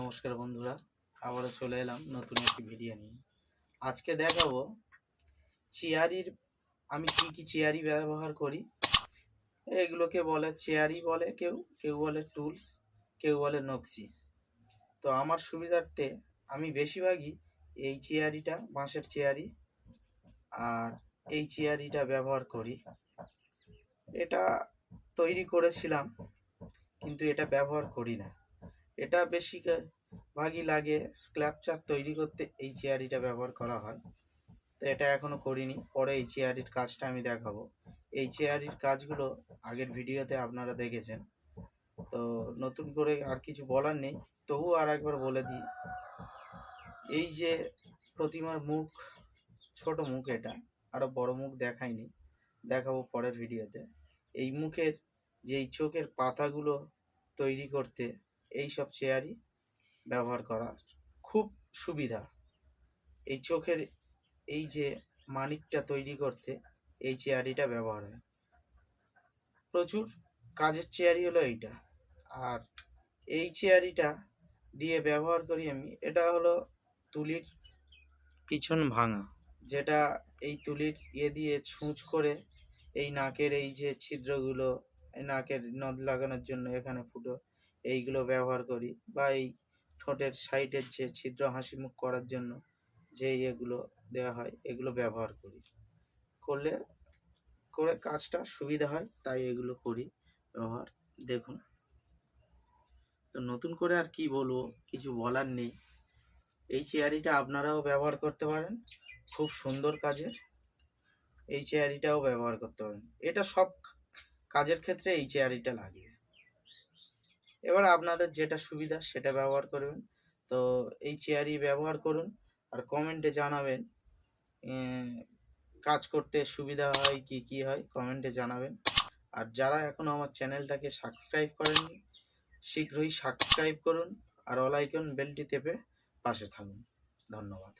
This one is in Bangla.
নমস্কার বন্ধুরা, আবারও চলে এলাম নতুন একটি ভিডিও নিয়ে। আজকে দেখাবো চেয়ারির, আমি কি কি চেয়ারি ব্যবহার করি? এগুলোকে বলে চেয়ারি বলে কেউ কেউ বলে টুলস, কেউ বলে নকশি। তো আমার সুবিধার্থে আমি বেশিরভাগই এই চেয়ারিটা, বাঁশের চেয়ারি, আর এই চেয়ারিটা ব্যবহার করি। এটা তৈরি করেছিলাম, কিন্তু এটা ব্যবহার করি না। এটা বেশি ভাগই লাগে স্ক্ল্যাপচার তৈরি করতে এই চেয়ারিটা ব্যবহার করা হয়। তো এটা এখনও করিনি, পরে এই চেয়ারির কাজটা আমি দেখাবো। এই চেয়ারির কাজগুলো আগের ভিডিওতে আপনারা দেখেছেন। তো নতুন করে আর কিছু বলার নেই তবু আর একবার বলে দিই। এই যে প্রতিমার মুখ, ছোট মুখ এটা আরও বড় মুখ দেখাইনি, দেখাবো পরের ভিডিওতে। এই মুখের যে এই চোখের পাতাগুলো তৈরি করতে এই সব চেয়ারই ব্যবহার করা খুব সুবিধা। এই চোখের এই যে মানিকটা তৈরি করতে এই চেয়ারিটা ব্যবহার হয়। প্রচুর কাজের চেয়ারি হলো এইটা। আর এই চেয়ারিটা দিয়ে ব্যবহার করি আমি, এটা হলো তুলির পিছন ভাঙা, যেটা এই তুলির ইয়ে দিয়ে ছুঁচ করে এই নাকের এই যে ছিদ্রগুলো নাকের নদ লাগানোর জন্য এখানে ফুটো এইগুলো ব্যবহার করি বা এই ঠোঁটের সাইডের যে ছিদ্র হাসি মুখ করার জন্য যে এগুলো দেওয়া হয়, এগুলো ব্যবহার করি। করলে করে কাজটা সুবিধা হয়, তাই এগুলো করি, ব্যবহার। দেখুন। তো নতুন করে আর কি বলব, কিছু বলার নেই। এই চেয়ারিটা আপনারাও ব্যবহার করতে পারেন, খুব সুন্দর কাজের। এই চেয়ারিটাও ব্যবহার করতে পারেন। এটা সব কাজের ক্ষেত্রে এই চেয়ারিটা লাগে এবার আপনাদের যেটা সুবিধা সেটা ব্যবহার করবেন। তো এই চেয়ারই ব্যবহার করুন আর কমেন্টে জানাবেন কাজ করতে সুবিধা হয় কি কি হয় কমেন্টে জানাবেন। আর যারা এখনও আমার চ্যানেলটাকে সাবস্ক্রাইব করেননি, শীঘ্রই সাবস্ক্রাইব করুন আর অল আইকন বেলটি টেপে পাশে থাকুন। ধন্যবাদ।